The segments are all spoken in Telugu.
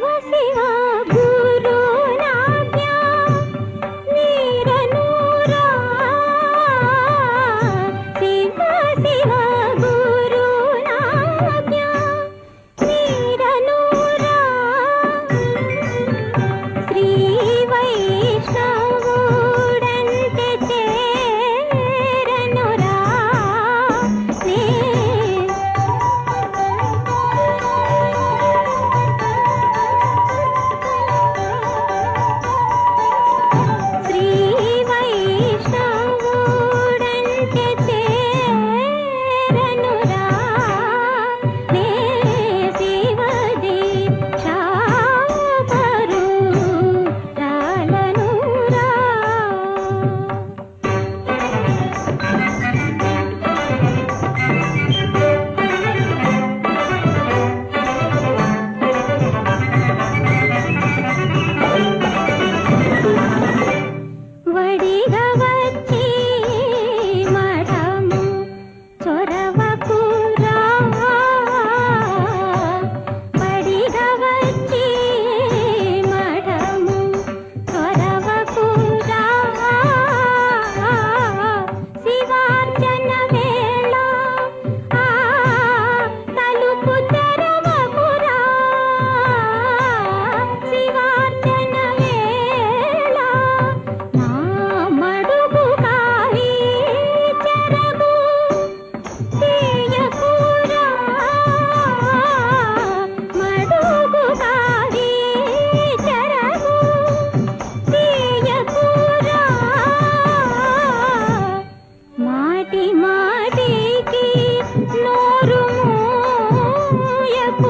were the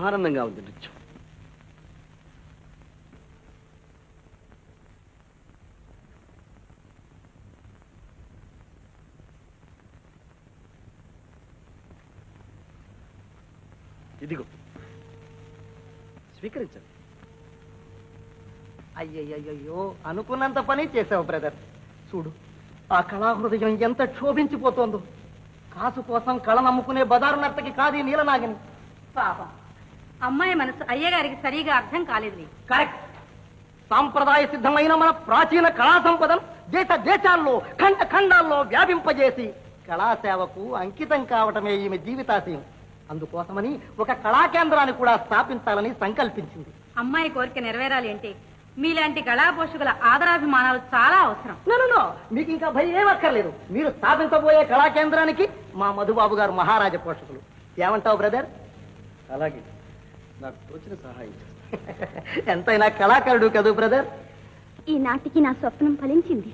బ్రహ్మానందంగా ఉంది నృత్యం. ఇదిగో. స్వీకరించండి. అయ్యయ్యో అనుకున్నంత పని చేసావు బ్రదర్. చూడు ఆ కళాహృదయం ఎంత క్షోభించిపోతోందో. కాసు కోసం కళ నమ్ముకునే బదారు నర్తకి కాదు నీలనాగిని. పాపం. అమ్మాయి మనసు అయ్యగారికి సరిగా అర్థం కాలేదు కరెక్ట్. సాంప్రదాయ సిద్ధమైన మన ప్రాచీన కళా సంపదను దేశ దేశాల్లో ఖండ ఖండాల్లో వ్యాపింపజేసి కళాసేవకు అంకితం కావటమే ఈమె జీవితాశయం. అందుకోసమని ఒక కళా కేంద్రాన్ని కూడా స్థాపించాలని సంకల్పించింది. అమ్మాయి కోరిక నెరవేరాలి అంటే మీలాంటి కళా పోషకుల ఆదరాభిమానాలు చాలా అవసరం. No, no, no. మీకు ఇంకా భయం ఏం అక్కర్లేదు మీరు స్థాపించబోయే కళా కేంద్రానికి మా మధుబాబు గారు మహారాజ పోషకులు. ఏమంటావు బ్రదర్? అలాగే. నాకు తోచిన సహాయం ఎంతైనా కళాకారుడు కదూ బ్రదర్? ఈ నాటికి నా స్వప్నం ఫలించింది.